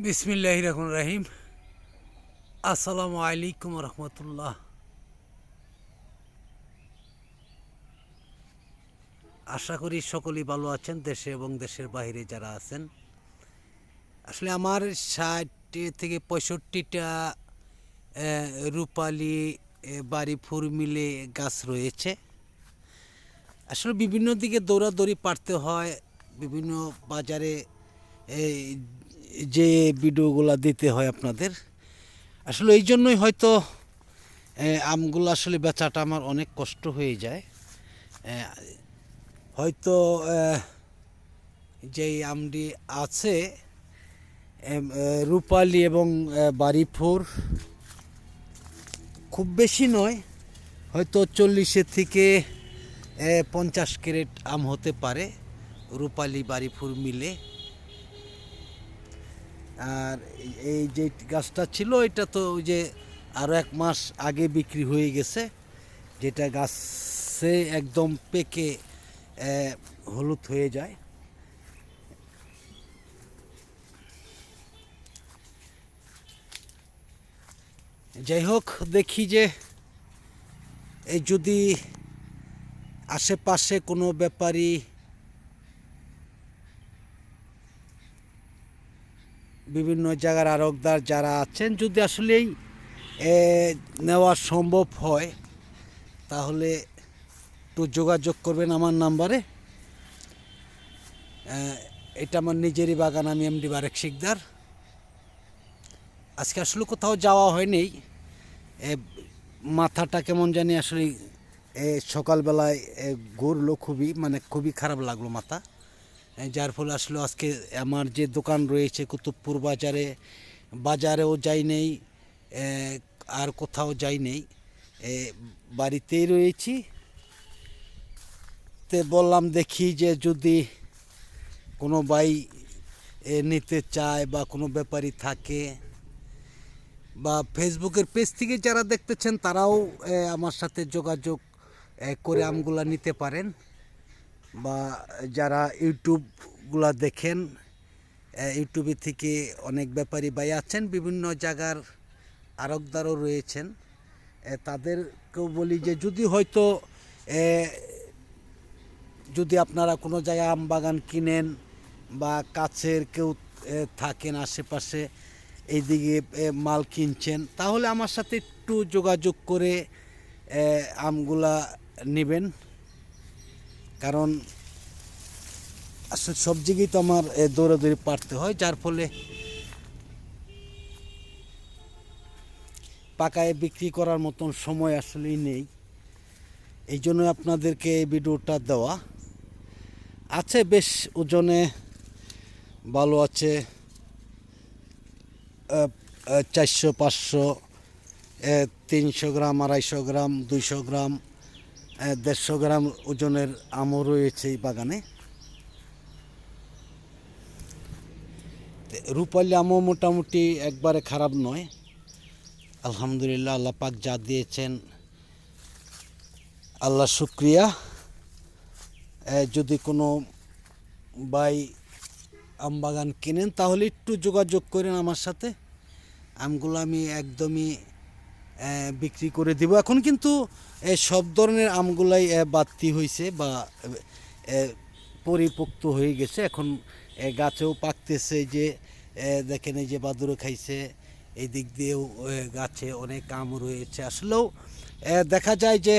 বিসমিল্লাহ রহমান রাহিম আসসালামু আলাইকুম রহমতুল্লাহ। আশা করি সকলেই ভালো আছেন, দেশে এবং দেশের বাইরে যারা আছেন। আসলে আমার ষাট থেকে পঁয়ষট্টিটা রূপালি বাড়ি ফুল মিলে গাছ রয়েছে। আসলে বিভিন্ন দিকে দৌড়াদৌড়ি পারতে হয়, বিভিন্ন বাজারে এই যে ভিডিওগুলো দিতে হয় আপনাদের আসলে এই জন্যই হয়তো আমগুলো আসলে বেচাটা আমার অনেক কষ্ট হয়ে যায়। হয়তো যেই আমটি আছে রূপালি এবং এ, বাড়িফোর খুব বেশি নয় হয়তো চল্লিশের থেকে পঞ্চাশ ক্যারেট আম হতে পারে রূপালি বাড়িফুর মিলে। আর এই- যে গাছটা ছিল, এটা তো ওই যে আরও এক মাস আগে বিক্রি হয়ে গেছে। যেটা গাছে একদম পেকে হলুদ হয়ে যায়। যাই হোক, দেখি যে এই যদি আশেপাশে কোনো ব্যাপারী বিভিন্ন জায়গার আরকদার যারা আছেন, যদি আসলেই নেওয়া সম্ভব হয়, তাহলে একটু যোগাযোগ করবেন আমার নাম্বারে। এটা আমার নিজেরই বাগান, আমি এমডি বারেক শিকদার। আজকে আসলে কোথাও যাওয়া হয়নি। মাথাটা কেমন জানি আসলে সকালবেলায় ঘুরলো খুবই মানে খুবই খারাপ লাগল মাথা। যার ফলে আসলে আজকে আমার যে দোকান রয়েছে কুতুবপুর বাজারে বাজারেও যাই নেই আর কোথাও যাই নেই। বাড়িতেই রয়েছি। তে বললাম দেখি যে যদি কোনো এ, নিতে চায় বা কোনো ব্যাপারী থাকে বা ফেসবুকের পেজ থেকে যারা দেখতেছেন তারাও আমার সাথে যোগাযোগ করে আমগুলা নিতে পারেন। বা যারা ইউটিউবগুলা দেখেন ইউটিউবে থেকে অনেক ব্যাপারী ভাই আছেন, বিভিন্ন জায়গার আরকদারও রয়েছেন। তাদেরকেও বলি যে যদি হয়তো যদি আপনারা কোনো জায়গায় আম বাগান কিনেন বা কাছের কেউ থাকেন আশেপাশে, এইদিকে মাল কিনছেন, তাহলে আমার সাথে একটু যোগাযোগ করে আমগুলা নেবেন। কারণ আসলে সব জায়গায় তো আমার দৌড়াদৌড়ি পারতে হয়, যার ফলে পাকায় বিক্রি করার মতন সময় আসলেই নেই। এই জন্য আপনাদেরকে এই ভিডিওটা দেওয়া। আছে বেশ ওজনে ভালো আছে চারশো, পাঁচশো তিনশো গ্রাম, আড়াইশো গ্রাম, দুইশো গ্রাম। দেড়শো গ্রাম ওজনের আমও রয়েছে এই বাগানে। রূপালি আমও মোটামুটি একবারে খারাপ নয়। আলহামদুলিল্লাহ আল্লাহ পাক যা দিয়েছেন, আল্লাহ শুক্রিয়া। যদি কোনো ভাই আম বাগান কেনেন তাহলে একটু যোগাযোগ করেন আমার সাথে। আমগুলো আমি একদমই বিক্রি করে দিব। এখন কিন্তু সব ধরনের আমগুলাই এ, বাড়তি হয়েছে বা পরিপক্ত হয়ে গেছে। এখন গাছেও পাকতেছে যে দেখেন এই যে বাদুরে খাইছে। এই দিক দিয়েও গাছে অনেক আম রয়েছে। আসলেও দেখা যায় যে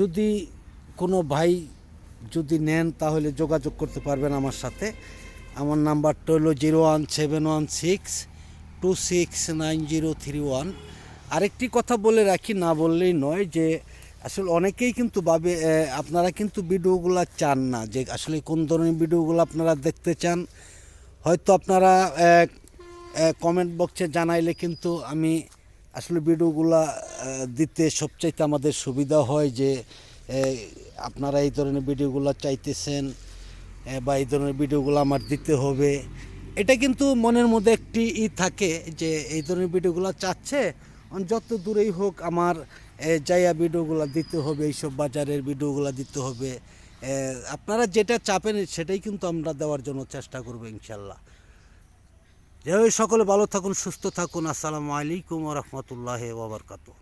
যদি কোনো ভাই যদি নেন তাহলে যোগাযোগ করতে পারবেন আমার সাথে। আমার নাম্বারটা হলো zero one seven one six two six nine zero three one আরেকটি কথা বলে রাখি, না বললেই নয় যে আসলে অনেকেই কিন্তু ভাবে আপনারা কিন্তু ভিডিওগুলো চান না যে আসলে কোন ধরনের ভিডিওগুলো আপনারা দেখতে চান। হয়তো আপনারা কমেন্ট বক্সে জানাইলে কিন্তু আমি আসলে ভিডিওগুলা দিতে সবচাইতে আমাদের সুবিধা হয় যে আপনারা এই ধরনের ভিডিওগুলো চাইতেছেন বা এই ধরনের ভিডিওগুলো আমার দিতে হবে। এটা কিন্তু মনের মধ্যে একটি ই থাকে যে এই ধরনের ভিডিওগুলো চাচ্ছে। যত দূরেই হোক আমার যাইয়া ভিডিওগুলো দিতে হবে, এইসব বাজারের ভিডিওগুলো দিতে হবে। আপনারা যেটা চাপেন সেটাই কিন্তু আমরা দেওয়ার জন্য চেষ্টা করব ইনশাল্লাহ। যাই সকলে ভালো থাকুন, সুস্থ থাকুন। আসসালামু আলাইকুম রহমতুল্লাহ ওবরকাতু